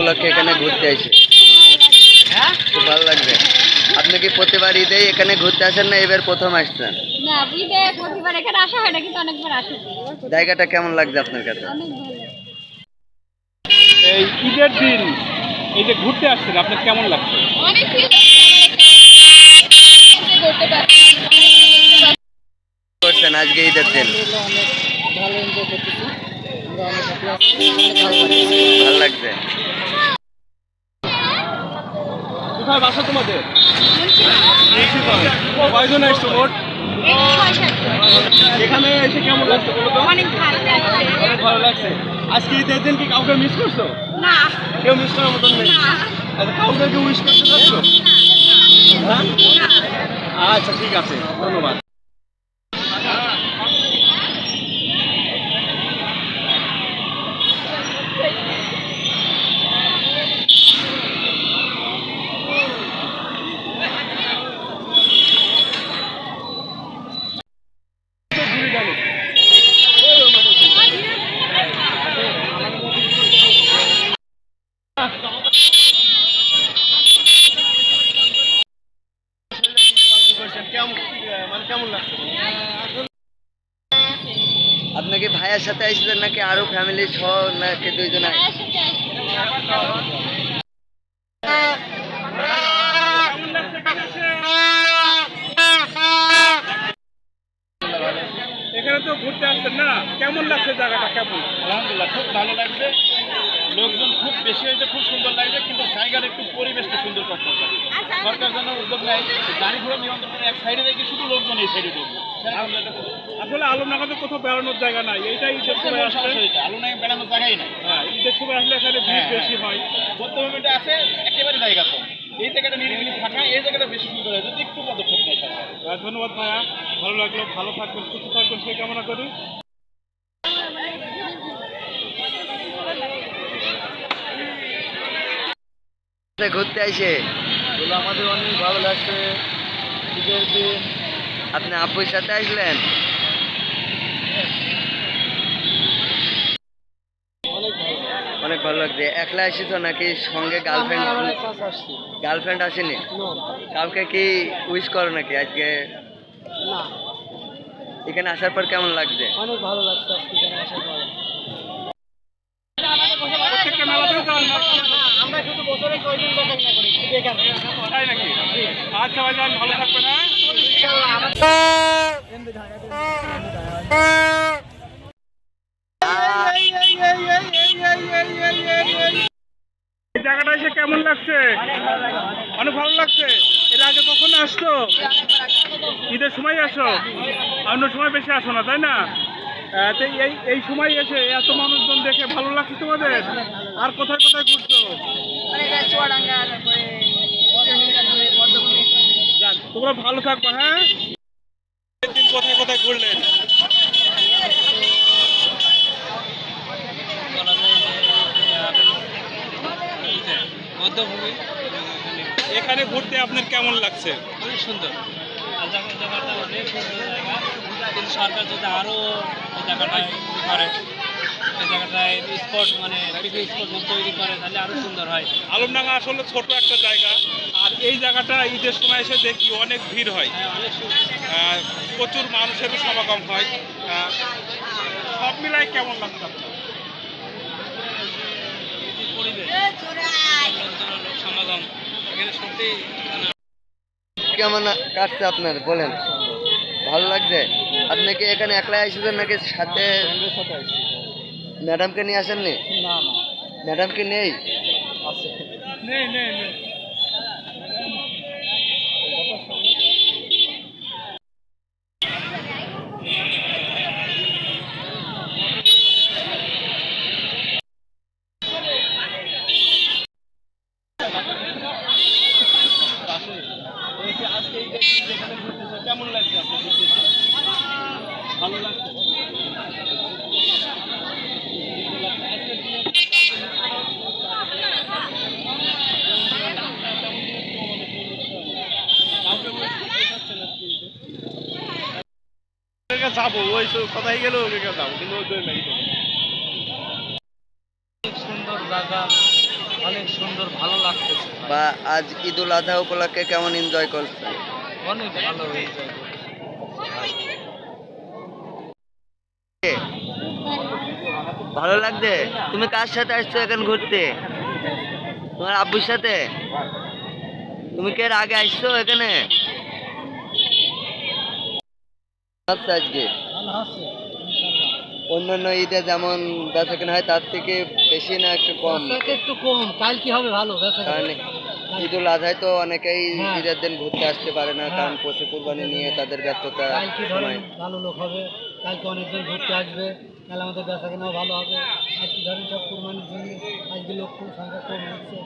উপলক্ষে এখানে ঘুরতে আসে। খুব ভালো লাগবে। আপনি কি প্রতিবার ঈদে এখানে ঘুরতে আসেন না এবার প্রথম আসছেন? না ঈদে প্রতিবার এখানে আসা হয় না কিন্তু অনেকবার আসে। জায়গাটা কেমন লাগছে আপনার কাছে? এই ঈদের দিন এই যে ঘুরতে আসছেন আপনার কেমন লাগছে? অনেক করছেন আজকে ঈদের দিন? ভালো লাগছে। কোথায় বাসা তোমাদের? কয়জন আসছো মোট? এখানে এসে কেমন লাগছে বলো তো? অনেক ভালো লাগছে। ভালো লাগছে। আজকে ঈদের দিন কি কাউকে মিস করছ? না। কেউ মিস করার মতন নেই। আচ্ছা কাউকে কেউ উইশ করতে চাচ্ছো হ্যাঁ? আচ্ছা ঠিক আছে। ধন্যবাদ। কেমন মানে কেমন লাগছে আপনি কি ভাইয়ের সাথে আসছেন নাকি আরও ফ্যামিলি সহ নাকি দুইজন? এখানে তো ঘুরতে আসছেন না? কেমন লাগছে জায়গাটা? কেমন? আলহামদুলিল্লাহ খুব ভালো লাগবে লোকজন খুব জায়গার একটু পরিবেশটা সুন্দর করতে হবে। সরকার যেন উদ্যোগ নেয় গাড়ি ঘোড়া নিয়ন্ত্রণ করে এক সাইডে রেখে শুধু লোকজন এই সাইডে ঢুকবে। আসলে আলমনগরে কোথাও বেড়ানোর জায়গা নাই এইটাই ঈদের সময় সমস্যা বেড়ানোর জায়গাই নাই। হ্যাঁ ঈদের সময় আসলে এখানে ভিড় হ্যাঁ, বেশি হয়। বৌদ্ধ মুভমেন্টে আছে একেবারে জায়গা তো এই জায়গাটা নিরিবিলি থাকা এই জায়গাটা বেশি সুন্দর হয় যদি একটু পদক্ষেপ নেয় ধন্যবাদ ভাইয়া ভালো লাগল ভালো থাকবেন সুস্থ থাকবেন সেই কামনা করি। ঘুরতে আসে। আমাদের অনেক ভালো লাগছে। ঈদের দিন। আপনি আব্বুর সাথে আসলেন? অনেক ভালো লাগছে। একলা এসেছ নাকি সঙ্গে গার্লফ্রেন্ড গার্লফ্রেন্ড আসেনি? কাউকে কি উইশ করো নাকি আজকে? এখানে আসার পর কেমন লাগছে? অনেক ভালো লাগছে আজকে আসার পরে। শুধু বছরে কয়দিন দোকান করি? তাই নাকি? আচ্ছা ভাই ভালো থাকবেন হ্যাঁ? এই জায়গাটা এসে কেমন লাগছে? অনেক ভালো লাগছে। এর আগে কখন আসতো? ঈদের সময় আসো? অন্য সময় বেশি আসো না তাই না? এই এই সময় এসে এত মানুষজন দেখে ভালো লাগছে তোমাদের? আর কোথায় কোথায় ঘুরছো? তোমরা ভালো থাকবে হ্যাঁ? দিন কোথায় কোথায় ঘুরলেন? এখানে ঘুরতে আপনার কেমন লাগছে? খুবই সুন্দর। আর জায়গাটা অনেক সুন্দর জায়গা। কিন্তু সরকার যদি আরও এই জায়গাটা করে। এই জায়গাটায় স্পট মানে পিকনিক স্পট তৈরি করে তাহলে আরও সুন্দর হয়। আলমডাঙ্গা আসলে ছোট একটা জায়গা আর এই জায়গাটা ঈদের সময় এসে দেখি অনেক ভিড় হয়। হ্যাঁ প্রচুর মানুষের সমাগম হয়। সব মিলাই কেমন লাগছে সমাগম। এখানে সত্যি মানে কেমন কাটছে আপনার বলেন? ভালো লাগছে? আপনি কি এখানে একলা এসেছেন নাকি সাথে ম্যাডামকে নিয়ে আসেননি না না ম্যাডাম কি নেই নেই নেই নেই এই যে আজকে এই যে যেখানে ঘুরতেছো, কেমন লাগছে আপনার ঘুরতেছে? ভালো লাগছে যাব ওই কথাই গেলে ওই জায়গায় যাব কিন্তু ওই দই ম্যাগি সুন্দর জায়গা অনেক সুন্দর ভালো লাগতেছে বা আজ ঈদ উল আজহা উপলক্ষে কেমন এনজয় করছেন অনেক ভালো হয়েছে ভালো লাগছে? তুমি কার সাথে আসছো এখন ঘুরতে? তোমার আব্বুর সাথে? তুমি কে এর আগে আসছো এখানে? আচ্ছা আজকে। অন্যান্য ঈদে যেমন বেচা কেনা হয় তার থেকে বেশি না একটু কম? একটু কম কাল কি হবে ভালো কারণ ঈদ উল আজহায় তো অনেকেই হ্যাঁ। ঈদের দিন ঘুরতে আসতে পারে না কারণ পশু কুরবানি নিয়ে তাদের ধরেন ভালো লোক হবে কালকে অনেকজন ঘুরতে আসবে কাল আমাদের বেচা কেনাও ভালো হবে। আজকে ধরেন সব কুরবানির জন্য আজকে লোক খুব সংখ্যা কম হচ্ছে।